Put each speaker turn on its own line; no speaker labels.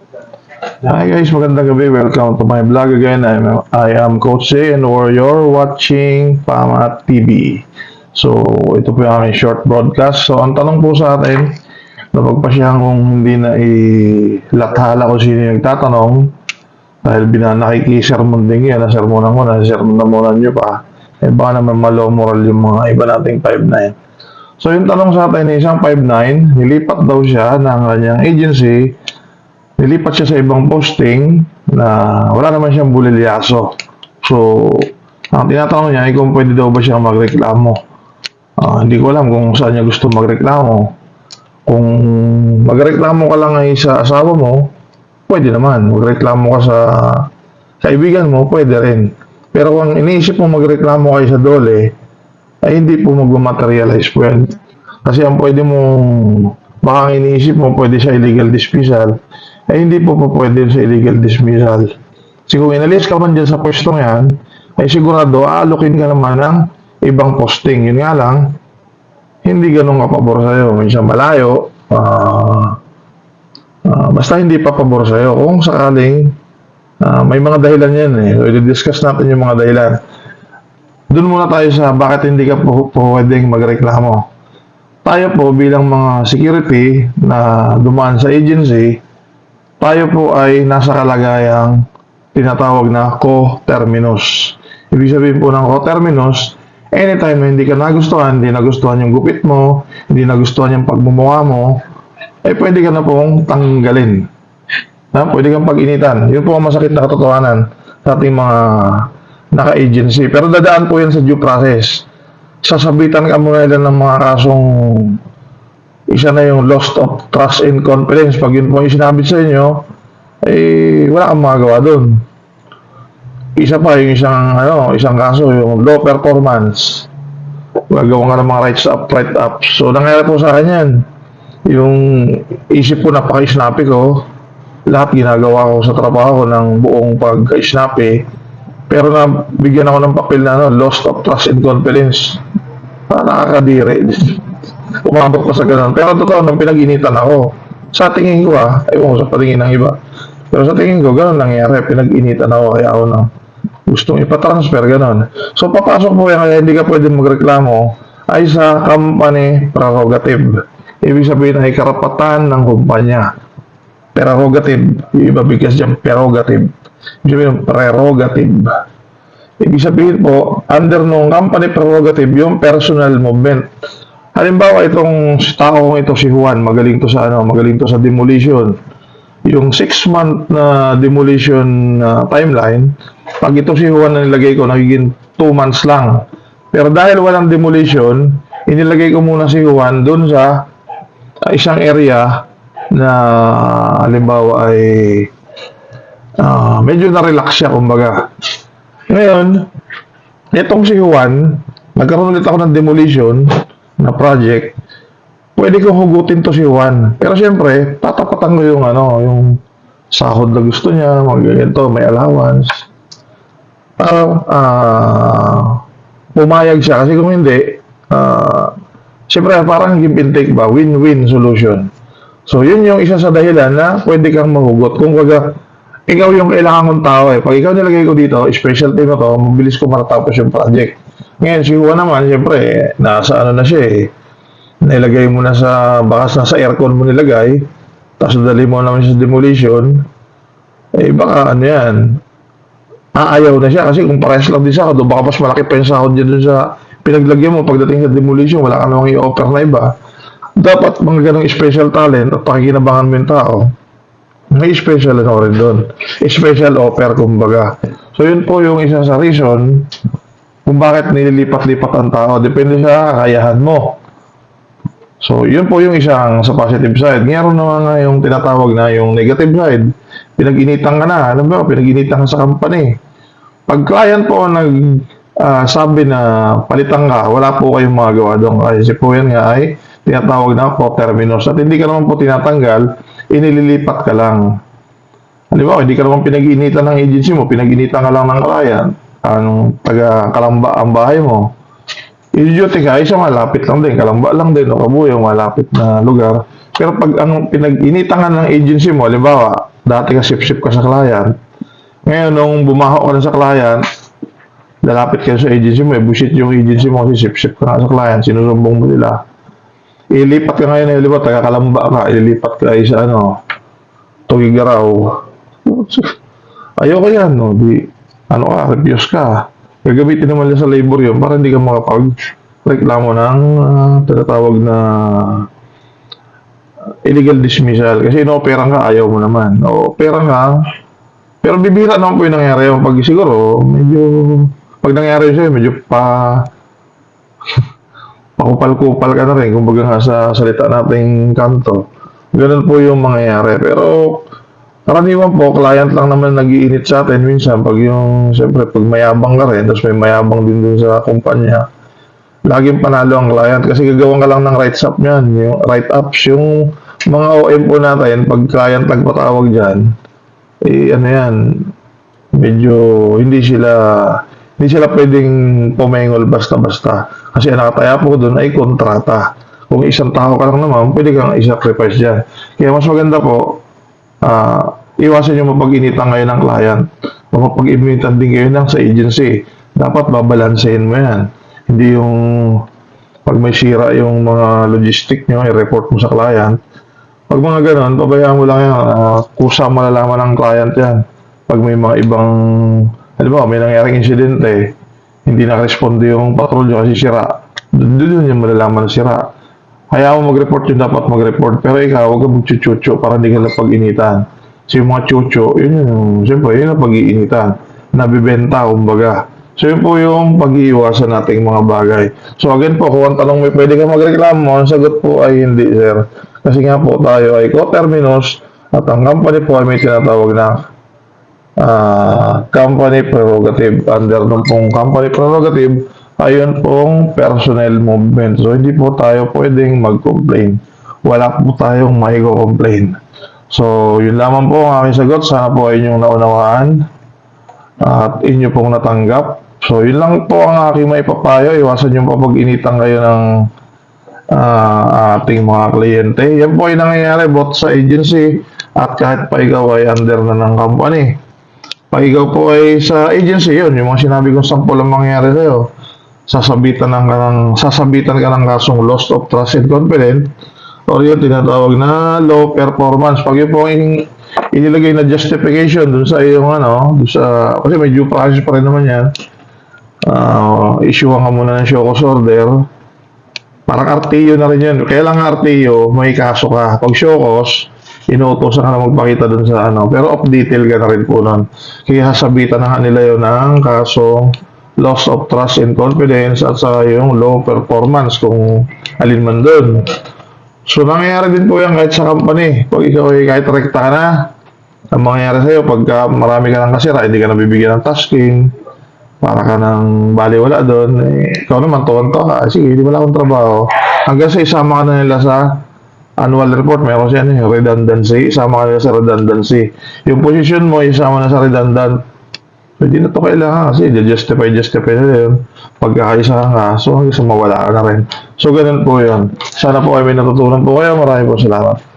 Hi guys, magandang gabi. Welcome to my vlog again. I am, I am Coach Jay and you're watching Pama TV. So, ito po yung aming short broadcast. So, ang tanong po sa atin, napagpasyahan kung hindi na ilathala kung sino yung nagtatanong dahil binanakikisermon din yan, nasermonan ko na, sermonan nyo pa. Eh, baka naman malo moral yung mga iba nating 5'9". So, yung tanong sa atin, isang 5'9", nilipat daw siya ng kanyang agency nilipat siya sa ibang posting na wala naman siyang bulilyaso. So, ang tinatanong niya ay kung pwede daw ba siya magreklamo. Ah, hindi ko alam kung saan niya gusto magreklamo. Kung magreklamo ka lang ay sa asawa mo, pwede naman. Magreklamo ka sa kaibigan mo, pwede rin. Pero kung iniisip mo magreklamo kayo sa dole, ay hindi po mag-materialize po yan. Kasi ang pwede mo, baka iniisip mo, pwede sa illegal dismissal, ay hindi po po pwede sa illegal dismissal. Kasi kung inalis ka man dyan sa pwestong yan, ay sigurado aalokin ka naman ng ibang posting. Yun nga lang, hindi ganun kapabor sa'yo. Minsan malayo, ah, ah, basta hindi pa pabor sa'yo. Kung sakaling ah, may mga dahilan yan eh. So, i-discuss natin yung mga dahilan. Doon muna tayo sa bakit hindi ka po pwedeng magreklamo. Tayo po bilang mga security na dumaan sa agency, tayo po ay nasa kalagayang tinatawag na co-terminus. Ibig sabihin po ng co-terminus, anytime na hindi ka nagustuhan, hindi nagustuhan yung gupit mo, hindi nagustuhan yung pagmumukha mo, eh pwede ka na pong tanggalin. Na, pwede kang pag-initan. Yun po ang masakit na katotohanan sa ating mga naka-agency. Pero dadaan po yan sa due process. Sasabitan ka muna nila ng mga kasong isa na yung lost of trust and confidence. Pag yun po yung sinabi sa inyo, eh, wala kang magagawa doon. Isa pa, yung isang, ano, isang kaso, yung low performance. Gagawa nga ng mga rights up, right up. So, nangyari po sa akin yan. Yung isip ko, napaka-snappy ko. Lahat ginagawa ko sa trabaho ng buong pag-snappy. Pero na bigyan ako ng papel na ano, lost of trust and confidence. Parang nakakadiri umabot ko sa ganun. Pero totoo, nung pinag-initan ako, sa tingin ko ah, ewan ko sa patingin ng iba. Pero sa tingin ko, ganun nangyari. Pinag-initan ako, kaya ako na gustong ipatransfer, ganun. So, papasok po yan, kaya hindi ka pwede magreklamo, ay sa company prerogative. Ibig sabihin ay karapatan ng kumpanya. Prerogative. Yung iba bigkas dyan, prerogative. Ibig sabihin, prerogative. Ibig sabihin po, under nung company prerogative, yung personal movement. Halimbawa itong taong ito si Juan, magaling to sa ano, magaling to sa demolition. Yung 6 month na demolition na timeline, pag ito si Juan na nilagay ko, nagiging 2 months lang. Pero dahil walang demolition, inilagay ko muna si Juan doon sa ah, isang area na halimbawa ay ah, medyo na-relax siya kumbaga. Ngayon, itong si Juan, nagkaroon ulit ako ng demolition na project, pwede kong hugutin to si Juan. Pero siyempre, tatapatan ko yung ano, yung sahod na gusto niya, magganito, may allowance. Para ah pumayag siya. Kasi kung hindi, ah siyempre parang give and take ba, win-win solution. So, yun yung isa sa dahilan na pwede kang mahugot. Kung baga, ikaw yung kailangan kong tao eh. Pag ikaw nilagay ko dito, special team na to, mabilis ko matatapos yung project. Ngayon, si Juan naman, siyempre, nasa ano na siya eh. Nilagay mo na sa, baka nasa aircon mo nilagay, tapos dali mo naman siya sa demolition, eh baka ano yan, aayaw na siya kasi kung parehas lang din sa sahod, baka mas malaki pa yung sahod niya dun sa pinaglagyan mo pagdating sa demolition, wala ka namang i-offer na iba. Dapat mga ganong special talent at pakikinabangan mo yung tao, may special ano rin doon. Special offer, kumbaga. So, yun po yung isa sa reason kung bakit nililipat-lipat ang tao. Depende sa kakayahan mo. So, yun po yung isang sa positive side. Ngayon naman nga yung tinatawag na yung negative side. Pinag-initan ka na. Alam mo, pinag-initan ka sa company. Pag client po nag ah, sabi na palitan ka, wala po kayong magagawa doon. Kasi po yan nga ay tinatawag na po terminus. At hindi ka naman po tinatanggal, inililipat ka lang. Halimbawa, hindi ka naman pinag-initan ng agency mo, pinag-initan ka lang ng client. Anong taga Kalamba ang bahay mo. Duty ka, isa malapit lang din. Kalamba lang din, o Kabuyo, malapit na lugar. Pero pag ang pinag-initan ka ng agency mo, halimbawa, dati ka sip-sip ka sa client. Ngayon, nung bumaho ka na sa client, lalapit ka sa agency mo, eh, bullshit yung agency mo kasi sip-sip ka na sa client, sinusumbong mo nila. Ilipat ka ngayon, ilipat, taga-kalamba ka, ilipat ka sa ano, Tugigaraw. Ayoko yan, no? Di, ano ka, refuse ka. Gagamitin naman nila sa labor yun para hindi ka makapag-reklamo ng ah, tinatawag na illegal dismissal. Kasi inoperang ka, ayaw mo naman. O, pera ka, pero bibira naman po yung nangyari yung pag siguro, medyo, pag nangyari sa'yo, medyo pa, pakupal-kupal ka na rin, kumbaga nga sa salita nating kanto. Ganun po yung mangyayari. Pero, karaniwan po, client lang naman nagiinit sa atin minsan pag yung, siyempre, pag mayabang ka rin, tapos may mayabang din dun sa kumpanya, laging panalo ang client kasi gagawan ka lang ng write up niyan, yung write ups, yung mga OM po natin, pag client nagpatawag dyan, eh ano yan, medyo hindi sila hindi sila pwedeng pumengol basta-basta. Kasi nakataya po doon ay kontrata. Kung isang tao ka lang naman, pwede kang i-sacrifice dyan. Kaya mas maganda po, ah iwasan yung mapag-initan ngayon ng client. O mapag-initan din kayo ng sa agency. Dapat babalansehin mo yan. Hindi yung pag may sira yung mga logistic nyo, i-report mo sa client. Pag mga ganon, pabayaan mo lang yan. Uh, kusa malalaman ng client yan. Pag may mga ibang, halimbawa, may nangyaring insidente, hindi nakaresponde yung patrolyo kasi sira. Doon yung malalaman na sira. Hayaan mo mag-report yung dapat mag-report. Pero ikaw, huwag ka magchuchucho para hindi ka napag-initan. So yung mga yun yung, siyempre, yun ang pag-iinitan. Nabibenta, kumbaga. So yun po yung pag-iiwasan nating mga bagay. So again po, kung ang tanong may pwede ka magreklamo, ang sagot po ay hindi, sir. Kasi nga po tayo ay co-terminus at ang company po ay may tinatawag na ah, company prerogative. Under nung pong company prerogative, ayun pong personnel movement. So hindi po tayo pwedeng mag-complain. Wala po tayong may complain So yun lamang po ang aking sagot. Sana po ay inyong naunawaan at inyo pong natanggap. So, yun lang po ang aking may papayo. Iwasan yung papag-initan kayo ng ah, ating mga kliyente. Yan po ay nangyayari both sa agency at kahit pa ikaw ay under na ng company. Pag ikaw po ay sa agency, yun, yung mga sinabi kong sample ang mangyayari sa'yo. Sasabitan, ng, sasabitan ka ng kasong loss of trust and confidence or yun tinatawag na low performance. Pag yun po ang inilagay na justification dun sa iyong ano, dun sa, kasi may due process pa rin naman yan. Uh, issuean ka muna ng show cause order. Parang RTO na rin yun. Kaya lang RTO, may kaso ka. Pag show cause, inuutosan ka na magpakita dun sa ano. Pero off detail ka na rin po nun. Kaya sasabitan na nila yun ng kasong loss of trust and confidence at sa yung low performance kung alin man dun. So, nangyayari din po yan kahit sa company. Pag ikaw ay kahit rekta ka na, ang mangyayari sa'yo, pagka marami ka ng kasira, hindi ka nabibigyan ng tasking, para ka nang baliwala doon, eh, ikaw naman, tuwan-tuwa ka, sige, hindi wala akong trabaho. Hanggang sa isama ka na nila sa annual report, meron siya eh, redundancy, isama ka nila sa redundancy. Yung position mo, isama na sa redundant. Pwede na to kailangan kasi justify, justify na yun. Pagkakaisa ka nga, so hanggang sa mawala ka na rin. So, ganun po yun. Sana po ay may natutunan po kayo. Maraming po salamat.